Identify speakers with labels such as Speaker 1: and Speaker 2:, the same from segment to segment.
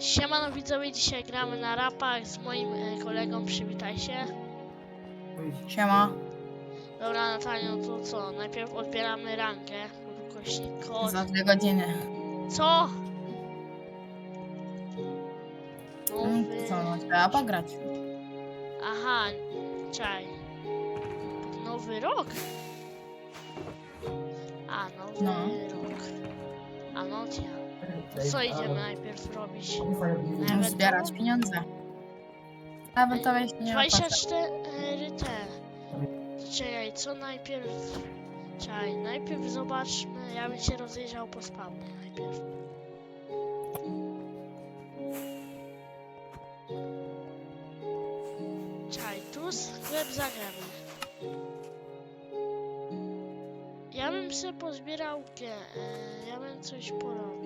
Speaker 1: Siemano widzowie, dzisiaj gramy na rapach z moim e, kolegą, przywitaj się.
Speaker 2: Siema.
Speaker 1: Dobra Natalio, no to co? Najpierw odbieramy rangę, ukośnik kod.
Speaker 2: Za dwie godziny.
Speaker 1: Co?
Speaker 2: Mm,
Speaker 1: Nowy...
Speaker 2: Co, no trzeba pograć.
Speaker 1: Aha, czaj. Nowy rok? A, nowy
Speaker 2: No.
Speaker 1: rok. A notia. Co idziemy najpierw robić?
Speaker 2: Musimy zbierać pieniądze. Nawet to weź nie opłaca.
Speaker 1: 24 te. Czekaj, co najpierw? Czekaj, najpierw zobaczmy. Ja bym się rozejrzał po spawnie najpierw. Czekaj, tu sklep zagramy. Ja bym sobie pozbierał e, ja bym coś porobił.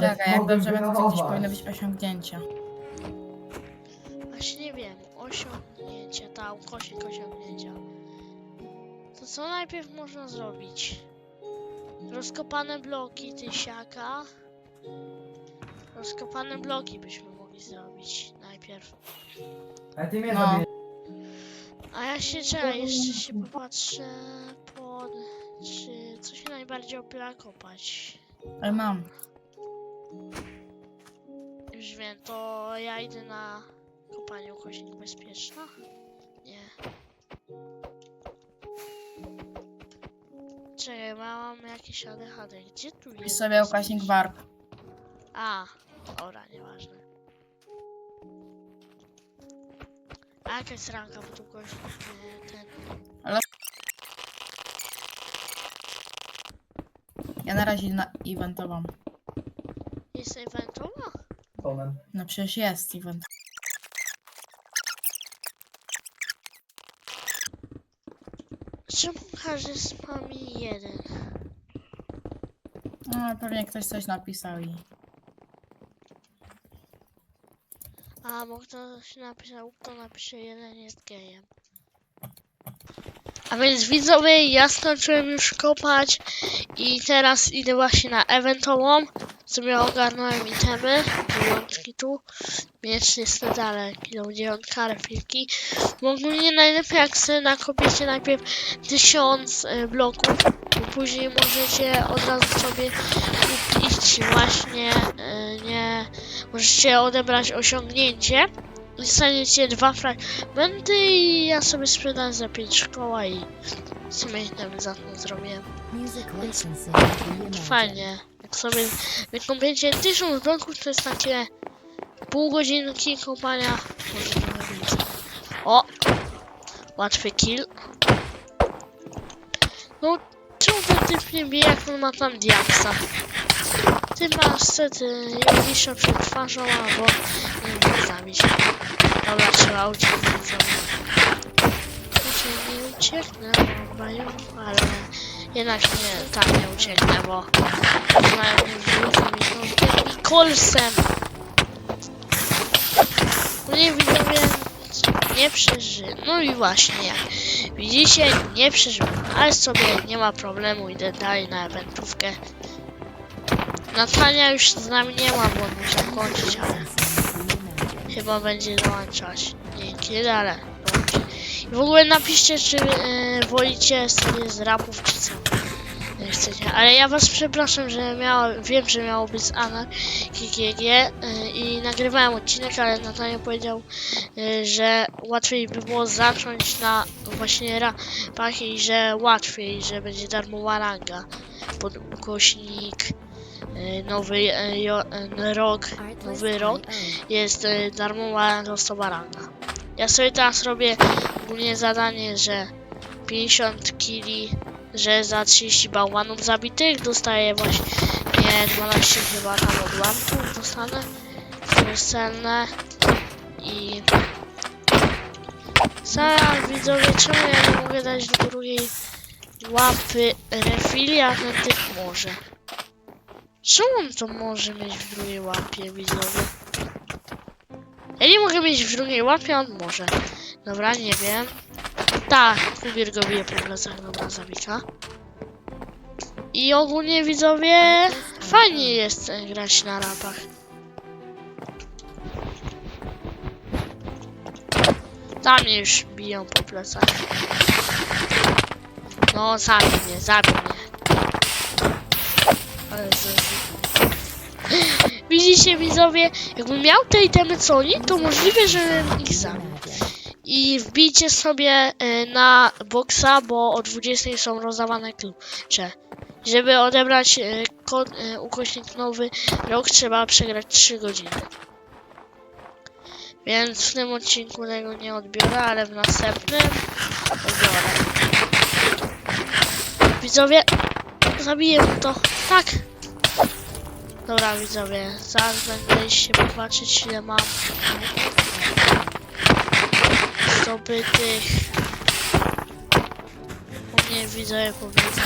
Speaker 2: Czekaj, jak dobrze będę to gdzieś powinno być osiągnięcia.
Speaker 1: Właśnie nie wiem, osiągnięcia, ta ukośnik osiągnięcia. To co najpierw można zrobić? Rozkopane bloki tysiaka. Rozkopane bloki byśmy mogli zrobić najpierw.
Speaker 3: Ale ty mnie
Speaker 2: No.
Speaker 1: A ja się czekaj, jeszcze się popatrzę pod... Czy co się najbardziej opłaca kopać?
Speaker 2: Ale mam.
Speaker 1: Już wiem, to ja idę na kopanie ukośnik bezpieczna? Nie. Czekaj, mam jakieś ADHD. Gdzie tu
Speaker 2: Wpisz
Speaker 1: jest?
Speaker 2: sobie ukośnik warp.
Speaker 1: A, dobra, nieważne. A jaka jest ranka w e, ten?
Speaker 2: Ja na razie na eventową.
Speaker 1: Jest eventowa?
Speaker 3: Tomen.
Speaker 2: No przecież jest event.
Speaker 1: Czemu każdy spami jeden?
Speaker 2: No pewnie ktoś coś napisał i...
Speaker 1: A, bo ktoś napisał, kto napisze jeden jest gejem. A więc widzowie, ja skończyłem już kopać i teraz idę właśnie na eventową. Sobie ogarnąłem itemy, dziewiątki tu, miecz niestety, ale kilo dziewiątka, refilki. Ogólnie najlepiej jak sobie nakopiecie najpierw tysiąc e, bloków, bo później możecie od razu sobie kupić właśnie, e, nie, możecie odebrać osiągnięcie. Dostaniecie dwa fragmenty i ja sobie sprzedam za 5 szkoła i w sumie itemy za to zrobię.
Speaker 4: Reimagined.
Speaker 1: Fajnie. Jak sobie wykąpiecie 1000 bloków, to jest takie pół godzinki kopania. O! Łatwy kill. No, czemu ten typ nie bije, jak on ma tam diaksa? Ty masz sety, Jowisza przed twarzą, albo nie wiem, zabić. Dobra, trzeba za Znaczy, nie ucieknę, baju, ale jednak nie, nie ucieknę, bo mają mnie wrzucą mi tą i kolsem. No nie widzowie, nie przeży. No i właśnie, jak widzicie, nie przeżyłem, ale sobie nie ma problemu, idę dalej na eventówkę. Natania już z nami nie ma, bo muszę kończyć, ale chyba będzie dołączać. Nie dołączy. I w ogóle napiszcie, czy e, wolicie sobie z rapów, czy co. Nie chcecie. Ale ja was przepraszam, że miało, wiem, że miało być z Ana GGG e, i nagrywałem odcinek, ale Natalia powiedział, e, że łatwiej by było zacząć na właśnie rapach i że łatwiej, że będzie darmowa ranga pod ukośnik e, nowy e, e, rok Nowy rok jest e, darmowa losowa ranga. Ja sobie teraz robię ogólnie zadanie, że 50 kili, że za 30 bałwanów zabitych dostaję właśnie nie 12 chyba tam odłamków dostanę. To jest cenne i zaraz widzowie, czemu ja nie mogę dać drugiej łapy refili, a ten typ może. Czemu on to może mieć w drugiej łapie, widzowie? Ja nie mogę mieć w drugiej łapie, on może. Dobra, nie wiem. Tak, wybór go bije po plecach, dobra, zabika. I ogólnie widzowie, fajnie jest grać na rapach. Tam już biją po plecach. No, zabij mnie, zabij mnie. Ale Widzicie widzowie, jakbym miał te itemy co oni, to możliwe, że ich zabił. I wbijcie sobie e, na boxa, bo o 20 są rozdawane klucze. Żeby odebrać e, kod, e, ukośnik nowy rok, trzeba przegrać 3 godziny. Więc w tym odcinku tego nie odbiorę, ale w następnym odbiorę. Widzowie, zabiję to. Tak. Dobra widzowie, zaraz będę się popatrzeć ile mam zdobytych. U mnie widzowie powiedzą.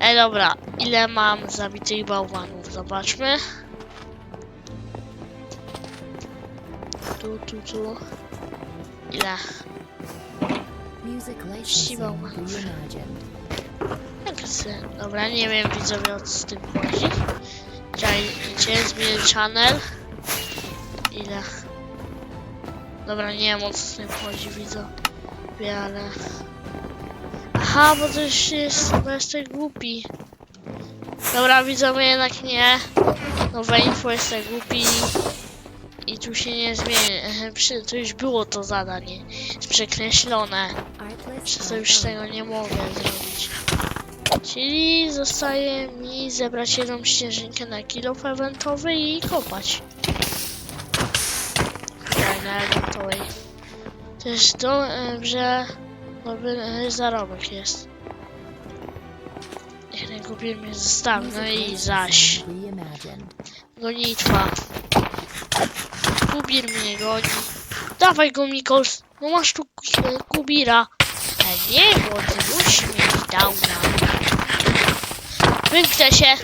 Speaker 1: Ej dobra, ile mam zabitych bałwanów? Zobaczmy. Tu, tu, tu. Ile?
Speaker 4: Reimagined.
Speaker 1: Jak se? Dobra, nie wiem widzowie o co z tym chodzi. Czekajcie, zmienię channel. Ile? Dobra, nie wiem o co z tym chodzi widzowie, ale... Aha, bo to już jest, bo jestem głupi. Dobra, widzowie jednak nie. Nowe info jestem głupi. I tu się nie zmieni. To już było to zadanie. Jest przekreślone. Przez to już tego nie mogę zrobić. Czyli zostaje mi zebrać jedną śnieżynkę na kilof eventowy i kopać. Tutaj na eventowej. Też dobrze dobry e, zarobek jest. Niech ten kupił mnie zostawi. No i zaś. Gonitwa. Kubir mnie goni. Dawaj go Mikols. No masz tu e, Kubira. A nie, bo ty już mnie dał na. Wymknę się.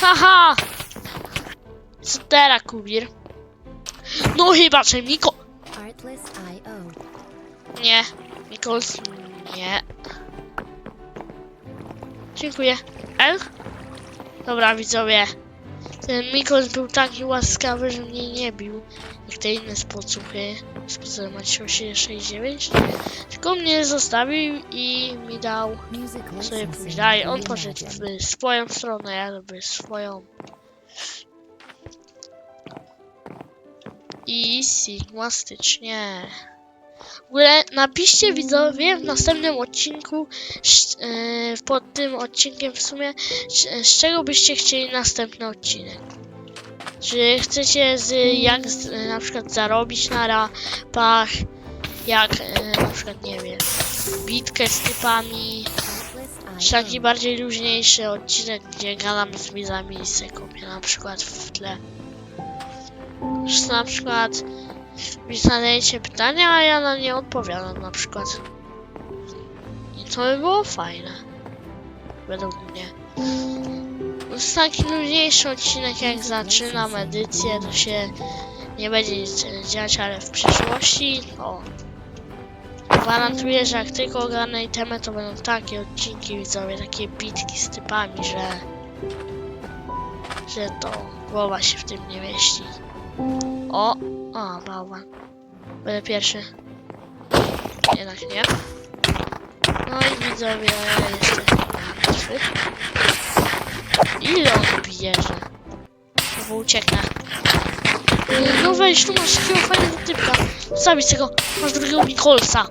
Speaker 1: Haha. Co teraz Kubir? No chyba, że Miko... Nie. Mikols... Nie. Dziękuję. L? Dobra, widzowie. Ten Mikols był taki łaskawy, że mnie nie bił. Jak te inne spocuchy. Spocuchy ma 69. Tylko mnie zostawił i mi dał sobie pójść dalej. On poszedł w swoją stronę, ja robię swoją. I sigmastycznie. W ogóle napiszcie widzowie w następnym odcinku, e, pod tym odcinkiem w sumie, sz- z czego byście chcieli następny odcinek. Czy chcecie z, jak z, e, na przykład zarobić na rapach, jak e, na przykład nie wiem, bitkę z typami, czy taki bardziej luźniejszy odcinek, gdzie gadam z widzami i se kopię na przykład w tle. Czy na przykład mi zadajecie pytania, a ja na nie odpowiadam na przykład. I to by było fajne. Według mnie. To jest taki luźniejszy odcinek, jak zaczynam edycję, to się nie będzie nic dziać, ale w przyszłości, o. Gwarantuję, że jak tylko ogarnę itemy, to będą takie odcinki widzowie, takie bitki z typami, że... Że to głowa się w tym nie mieści. O! O, bałwan. Będę pierwszy. Jednak nie. No i widzowie, ja jestem martwy. Ile on bierze? Bo ucieknę. No weź, tu masz takiego fajnego typka. Zabij tego, masz drugiego Mikolsa.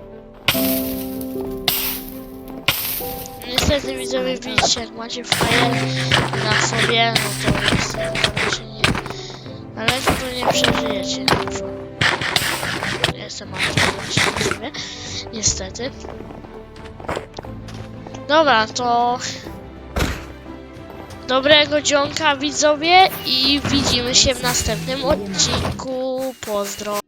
Speaker 1: Niestety widzowie widzicie, jak macie fajer na sobie, no to jest raczej nie. Nie przeżyjecie. Dużo. Jestem martwy, widzowie. Niestety. Dobra, to... Dobrego dzionka widzowie i widzimy się w następnym odcinku. Pozdro.